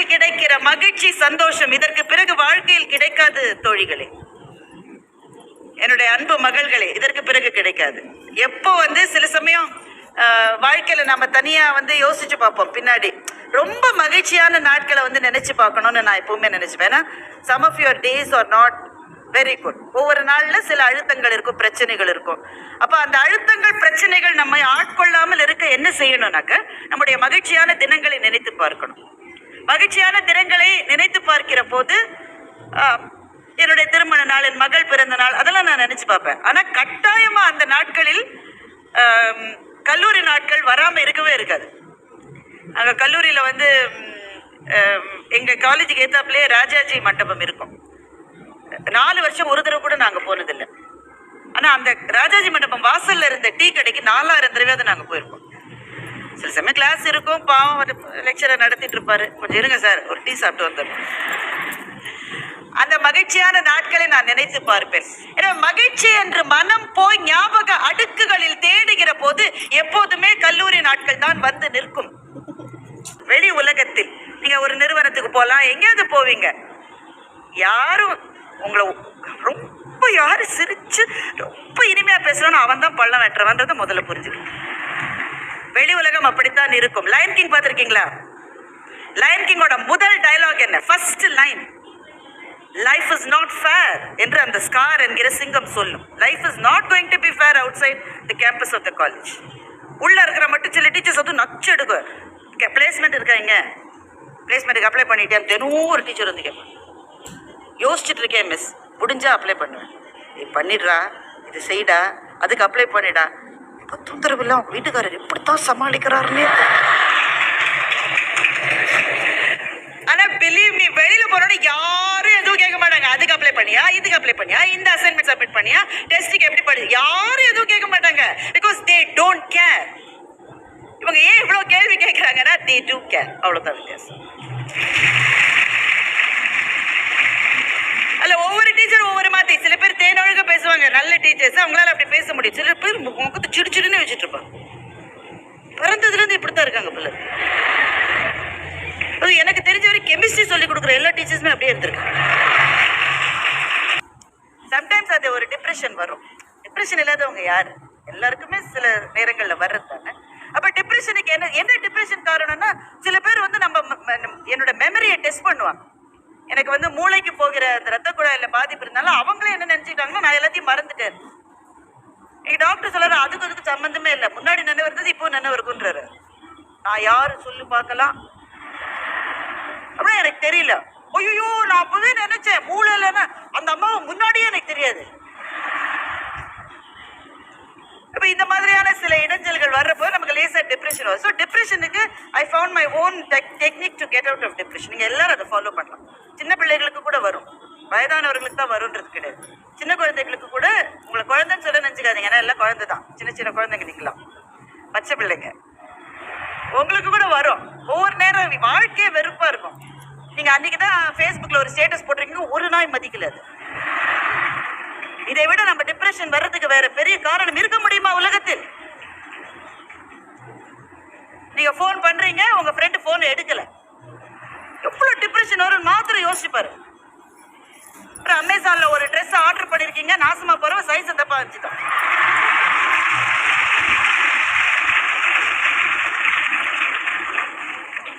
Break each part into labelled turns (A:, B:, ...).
A: வாழ்க்கையில் கிடைக்கிற மகிழ்ச்சி சந்தோஷம் இதற்கு பிறகு வாழ்க்கையில் கிடைக்காது தோழிகளே. என்னுடைய அன்பு மகள்களே இதற்கு பிறகு கிடைக்காது. எப்போ வந்து சில சமயம் வாழ்க்கையில நம்ம தனியா வந்து யோசிச்சு பார்ப்போம். பின்னாடி ரொம்ப மகிழ்ச்சியான நாட்களை வந்து நினைச்சு பார்க்கணும்னு நான் எப்பவுமே நினைச்சுப்பேன். ஏன்னா some of your days are not very good ஒவ்வொரு நாள்ல சில அழுத்தங்கள் இருக்கும் பிரச்சனைகள் இருக்கும். அப்ப அந்த அழுத்தங்கள் பிரச்சனைகள் நம்மை ஆட்கொள்ளாமல் இருக்க என்ன செய்யணும்னாக்க நம்முடைய மகிழ்ச்சியான தினங்களை நினைத்து பார்க்கணும். மகிழ்ச்சியான தினங்களை நினைத்து பார்க்கிற போது என்னுடைய திருமண நாள் என் மகள் பிறந்த நாள் அதெல்லாம் நான் நினைச்சு பார்ப்பேன். ஆனா கட்டாயமா அந்த நாட்களில் கல்லூரி நாட்கள் வராம இருக்கவே இருக்காது. அங்க கல்லூரியில வந்து எங்கள் எங்க காலேஜுக்கு ஏத்தாப்புலயே ராஜாஜி மண்டபம் இருக்கும். நாலு வருஷம் ஒரு தடவை கூட நாங்க போனதில்லை. ஆனா அந்த ராஜாஜி மண்டபம் வாசல்ல இருந்த டீ கடைக்கு நாலாயிரம் தடவையாவது நாங்க போயிருக்கோம். சில சமயம் கிளாஸ் இருக்கும். பாவம் லெக்சரை நடத்திட்டு இருப்பாரு. கொஞ்சம் இருங்க சார் ஒரு டீ சாப்பிட்டு வந்துடும் அந்த மகிழ்ச்சியான நாட்களை நான் நினைத்து பார்ப்பேன். எனவே மகிழ்ச்சி என்று மனம் போய் ஞாபக அடுக்குகளில் தேடுகிற போது எப்போதுமே கல்லூரி நாட்கள் தான் வந்து நிற்கும். வெளி உலகத்தில். நீங்க ஒரு நிறுவனத்துக்கு போகலாம் எங்கேயாவது போவீங்க. யாரும் உங்களை ரொம்ப யாரும் சிரிச்சு ரொம்ப இனிமையா பேசுறோன்னு அவன் தான் பள்ளம் வெட்டுறவன்றதை முதல்ல புரிஞ்சுக்கணும். வெளி உலகம் அப்படித்தான் இருக்கும். லயன் கிங் பார்த்துருக்கீங்களா? லயன் கிங்கோட முதல் டயலாக் என்ன? First line life is not fair என்று அந்த ஸ்கார் என்கிற சிங்கம் சொல்லும். Life is not going to be fair outside the campus of the college உள்ளே இருக்கிற மட்டும் சில டீச்சர்ஸ் வந்து நச்சு எடுக்க பிளேஸ்மெண்ட் இருக்காங்க பிளேஸ்மெண்ட்டுக்கு அப்ளை பண்ணிட்டேன் தினமும் ஒரு டீச்சர் வந்து கேட்பேன் யோசிச்சுட்டு இருக்கேன் மிஸ் முடிஞ்சா அப்ளை பண்ணுவேன். நீ பண்ணிடுறா இது செய்டா அதுக்கு அப்ளை பண்ணிடா. இப்போ தொந்தரவு அவங்க வீட்டுக்காரர் எப்படித்தான் சமாளிக்கிறாருன்னே ஆனா பிலீவ் நீ வெளியில போனோட யாரும் எதுவும் கேட்க மாட்டாங்க. அதுக்கு அப்ளை பண்ணியா? இதுக்கு அப்ளை பண்ணியா? இந்த அசைன்மெண்ட் சப்மிட் பண்ணியா? டெஸ்ட்டுக்கு எப்படி படி? யாரும் எதுவும் கேட்க மாட்டாங்க. பிகாஸ் தே டோன்ட் கேர் இவங்க ஏன் இவ்வளவு கேள்வி கேட்குறாங்கன்னா தே டூ கேர் அவ்வளவுதான் வித்தியாசம் அல்ல ஒவ்வொரு டீச்சரும் ஒவ்வொரு மாதிரி சில பேர் தேனொழுக பேசுவாங்க நல்ல டீச்சர்ஸ் அவங்களால அப்படி பேச முடியும். சில பேர் முகத்தை சிடு சிடுன்னு வச்சுட்டு இருப்பாங்க. பிறந்ததுல இருந்து இப்படித்தான் இருக்காங்க பிள்ளை. அது எனக்கு தெரிஞ்ச வரை கெமிஸ்ட்ரி சொல்லி கொடுக்குற எல்லா டீச்சர்ஸுமே அப்படியே இருந்திருக்காங்க. சம்டைம்ஸ் அது ஒரு டிப்ரெஷன் வரும். டிப்ரெஷன் இல்லாதவங்க யாரு? எல்லாருக்குமே சில நேரங்களில் வர்றது தானே. அப்போ டிப்ரெஷனுக்கு என்ன என்ன டிப்ரெஷன் காரணம்னா சில பேர் வந்து நம்ம என்னோட மெமரியை டெஸ்ட் பண்ணுவாங்க. எனக்கு வந்து மூளைக்கு போகிற அந்த ரத்த குழாயில் பாதிப்பு இருந்தாலும் அவங்களே என்ன நினைச்சுக்கிட்டாங்கன்னா நான் எல்லாத்தையும் மறந்துட்டேன். எங்க டாக்டர் சொல்றாரு அதுக்கு அதுக்கு சம்மந்தமே இல்லை. முன்னாடி நினைவு இருந்தது இப்போ நினைவு இருக்குன்றாரு. நான் யாரு சொல்லி பார்க்கலாம். அப்படியே எனக்கு தெரியல. ஐயோ நான் அப்பவே நினைச்சேன். மூளை இல்லைன்னா அந்த அம்மாவை முன்னாடியே எனக்கு தெரியாது. இப்போ இந்த மாதிரியான சில இடைஞ்சல்கள் வர்றப்போ நமக்கு லேசாக டிப்ரெஷன் வரும். So டிப்ரெஷனுக்கு I found my own technique to get out of depression நீங்கள் எல்லாரும் அதை ஃபாலோ பண்ணலாம். சின்ன பிள்ளைகளுக்கு கூட வரும். வயதானவர்களுக்கு தான் வரும்ன்றது கிடையாது. சின்ன குழந்தைகளுக்கு கூட உங்களை குழந்தைன்னு சொல்ல நினச்சிக்காதீங்க. ஏன்னா எல்லாம் குழந்தை தான். சின்ன சின்ன குழந்தைங்க நிக்கலாம் பச்சை பிள்ளைங்க. உங்களுக்கு கூட வரும். ஒவ்வொரு நேரம் வாழ்க்கையே வெறுப்பா இருக்கும். நீங்க அன்னைக்கு தான் ஃபேஸ்புக்ல ஒரு ஸ்டேட்டஸ் போட்டிருக்கீங்க. ஒரு நாய் மதிக்கல அது. இதை விட நம்ம டிப்ரெஷன் வர்றதுக்கு வேற பெரிய காரணம் இருக்க முடியுமா உலகத்தில்? நீங்க ஃபோன் பண்றீங்க உங்க ஃப்ரெண்டு ஃபோன் எடுக்கல. எவ்வளவு டிப்ரெஷன் வரும்மா? கொஞ்சம் யோசிச்சு பாரு அப்புறம் அமேசான்ல ஒரு ட்ரெஸ் ஆர்டர் பண்ணிருக்கீங்க நாசமா போறவ சைஸ் தப்பா இருந்துச்சுதான்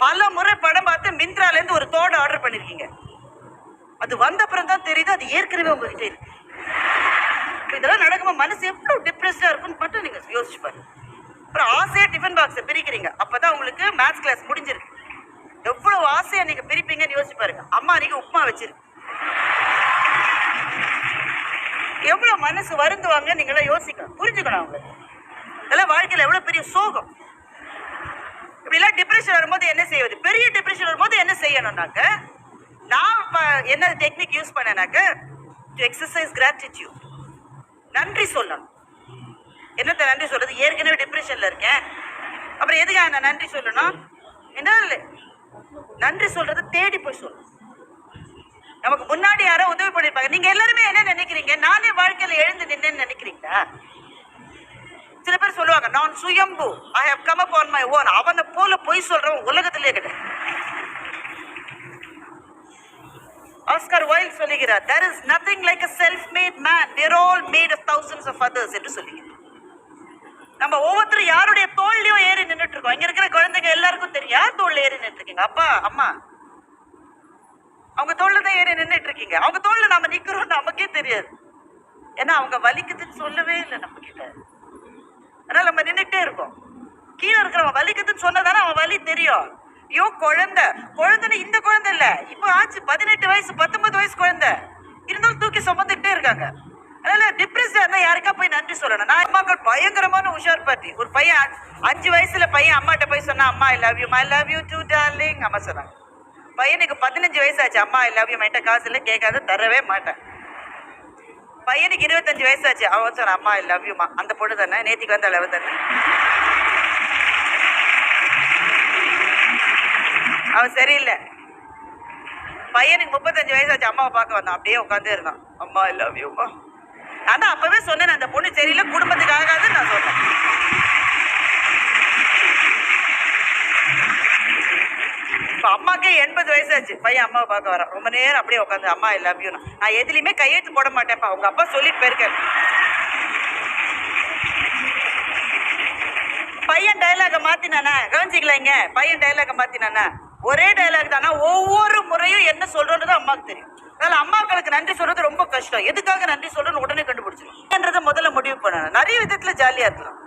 A: பல முறை படம் பார்த்து மிந்த்ரால இருந்து ஒரு தோடு ஆர்டர் பண்ணிருக்கீங்க. அது வந்த அப்புறம் தான் தெரியுது அது ஏற்கனவே உங்ககிட்ட இருக்கு. இதெல்லாம் நடக்கும்போது மனசு எவ்வளவு டிப்ரெஸ்டா இருக்குன்னு மட்டும் நீங்க யோசிச்சு பாருங்க. அப்புறம் ஆசையா டிஃபன் பாக்ஸை பிரிக்கிறீங்க. அப்பதான் உங்களுக்கு மேத்ஸ் கிளாஸ் முடிஞ்சிருக்கு. எவ்வளவு ஆசையா நீங்க பிரிப்பீங்கன்னு யோசிச்சு பாருங்க. அம்மா நீங்க உப்புமா வச்சிருக்கு எவ்வளவு மனசு வருந்துவாங்க நீங்களாம் யோசிக்கணும். புரிஞ்சுக்கணும் அவங்க இதெல்லாம் வாழ்க்கையில எவ்வளவு பெரிய சோகம். இப்படிலாம் டிப்ரெஷன் வரும்போது என்ன செய்வது? பெரிய டிப்ரெஷன் வரும்போது என்ன செய்யணும்னாக்க நான் ப- என்ன டெக்னிக் யூஸ் பண்ணனாக்க டு எக்ஸசைஸ் கிராட்டிடியூட் நன்றி சொல்லணும். என்னத்த நன்றி சொல்றது? ஏற்கனவே டிப்ரெஷன்ல இருக்கேன். அப்புறம் எதுக்காக நான் நன்றி சொல்லணும்? என்ன இல்லை நன்றி சொல்றது தேடி போய் சொல்லு. நமக்கு முன்னாடி யாரோ உதவி பண்ணிருப்பாங்க. நீங்க எல்லாருமே என்ன நினைக்கிறீங்க? நானே வாழ்க்கையில எழுந்து நின்னேன்னு நினைக்கிறீங்களா? சில பேர் சொல்லுவாங்க நான் சுயம்பு. I have come up on my own அவனை போல பொய் சொல்றவன் உலகத்திலே கிடையாது. ஆஸ்கர் வைல் சொல்லுகிறார் there is nothing like a self made man we all made made thousands of others என்று சொல்லுகிறார். நம்ம ஒவ்வொருத்தரும் யாருடைய தோல்லையோ ஏறி நின்றுட்டு இருக்கோம். இங்க இருக்கிற குழந்தைங்க தோல்ல ஏறி நின்னுட்டு இருக்கீங்க அப்பா அம்மா. அவங்க தோல்ல தான் ஏறி நின்னுட்டு இருக்கீங்க அவங்க தோல்ல நாம நிக்கிறோம் நமக்கே தெரியாது. ஏன்னா அவங்க வலிக்குதுன்னு சொல்லவே இல்லை நம்ம கிட்ட அதனால நம்ம நின்னுட்டே இருக்கோம். கீழே இருக்கிறவன் வலிக்குதுன்னு சொன்னதானே அவன் வலி தெரியும். ஐயோ குழந்தை. குழந்தைன்னு இந்த குழந்தை இல்லை. இப்போ ஆச்சு பதினெட்டு வயசு பத்தொன்பது வயசு குழந்தை. இருந்தாலும் தூக்கி சுமந்துக்கிட்டே இருக்காங்க. அதனால டிப்ரெஸ்டா இருந்தா யாருக்கா போய் நன்றி சொல்லணும்? நான் அம்மாக்கள் பயங்கரமான உஷார் பார்ட்டி ஒரு பையன் அஞ்சு வயசுல பையன் அம்மாட்ட போய் சொன்னா அம்மா I love you I love you too darling அம்மா சொன்னாங்க. பையனுக்கு பதினஞ்சு வயசாச்சு. அம்மா ஐ லவ் யூ என்கிட்ட காசு இல்லை கேட்காத தரவே மாட்டேன். பையனுக்கு இருபத்தஞ்சு வயசாச்சு. அவன் சொன்னான் அம்மா ஐ லவ் யூமா அந்த பொண்ணு தானே? நேத்திக்கு வந்த அளவு தானே? அவன் சரியில்லை. பையனுக்கு முப்பத்தஞ்சு வயசாச்சு. அம்மாவை பார்க்க வந்தான். அப்படியே உட்காந்து இருந்தான். அம்மா ஐ லவ் யூமா அதான் அப்பவே சொன்னேன் அந்த பொண்ணு சரியில்லை குடும்பத்துக்காக நான் சொன்னேன் இப்போ அம்மாக்கே எண்பது வயசாச்சு. பையன் அம்மாவை பார்க்க வரான். ரொம்ப நேரம் அப்படியே உட்காந்து அம்மா ஐ நான் எதுலையுமே கையெழுத்து போட மாட்டேன்ப்பா. அவங்க அப்பா சொல்லிட்டு போயிருக்காரு. பையன் டைலாக மாத்தினானா? கவனிச்சிக்கலாங்க பையன் டைலாக மாத்தினானா? ஒரே டைலாக் தானா? ஒவ்வொரு முறையும் என்ன சொல்றோன்றது அம்மாவுக்கு தெரியும். அதனால அம்மாக்களுக்கு நன்றி சொல்றது ரொம்ப கஷ்டம். எதுக்காக நன்றி சொல்றதுன்னு உடனே கண்டுபிடிச்சிடும் முதல்ல முடிவு பண்ணணும். நிறைய விதத்துல ஜாலியா இருக்கலாம்.